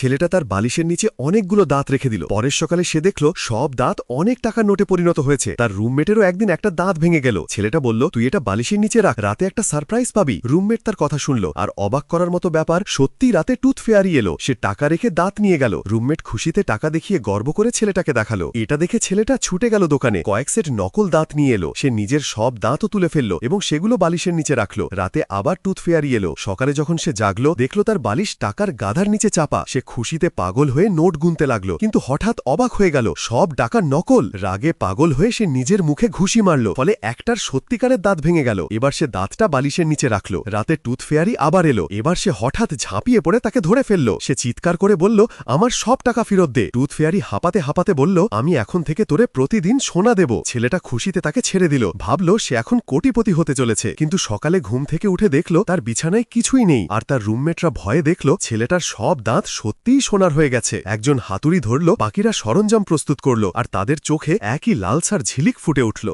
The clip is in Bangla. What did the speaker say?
ছেলেটা তার বালিশের নিচে অনেকগুলো দাঁত রেখে দিল। পরের সকালে সে দেখল, সব দাঁত অনেক টাকার নোটে পরিণত হয়েছে। তার রুমমেটেরও একদিন একটা দাঁত ভেঙে গেল। ছেলেটা বলল, তুই এটা বালিশের নিচে রাখ, রাতে একটা সারপ্রাইজ পাবি। রুমমেট তার কথা শুনল, আর অবাক করার মতো ব্যাপার, সত্যি রাতে টুথ ফেয়ারি এলো। সে টাকা রেখে দাঁত নিয়ে গেল। রুমমেট খুশিতে টাকা দেখিয়ে গর্ব করে ছেলেটাকে দেখাল। এটা দেখে ছেলেটা ছুটে গেল দোকানে। কয়েক সেট নকল দাঁত নিয়ে এলো। সে নিজের সব দাঁতও তুলে ফেলল এবং সেগুলো বালিশের নিচে রাখল। রাতে আবার টুথ ফেয়ারি এলো। সকালে যখন সে জাগলো, দেখল তার বালিশ টাকার গাধার নিচে চাপা। সে খুশিতে পাগল হয়ে নোট গুনতে লাগল, কিন্তু হঠাৎ অবাক হয়ে গেল, সব টাকা নকল। রাগে পাগল হয়ে সে নিজের মুখে ঘুষি মারল, ফলে একটার সত্যিকারের দাঁত ভেঙে গেল। এবার সে দাঁতটা বালিশের নিচে রাখল। রাতে টুথ ফেয়ারি আবার এলো। এবার সে হঠাৎ ঝাঁপিয়ে পড়ে তাকে ধরে ফেলল। সে চিৎকার করে বলল, আমার সব টাকা ফেরত দে। টুথ ফেয়ারি হাঁপাতে হাঁপাতে বলল, আমি এখন থেকে তোরে প্রতিদিন সোনা দেব। ছেলেটা খুশিতে তাকে ছেড়ে দিল। ভাবলো, সে এখন কোটিপতি হতে চলেছে। কিন্তু সকালে ঘুম থেকে উঠে দেখল, তার বিছানায় কিছুই নেই। আর তার রুমমেটরা ভয়ে দেখল, ছেলেটার সব দাঁত সত্যিই সোনার হয়ে গেছে। একজন হাতুড়ি ধরল, পাখিরা সরঞ্জাম প্রস্তুত করল, আর তাদের চোখে একই লালসার ঝিলিক ফুটে উঠল।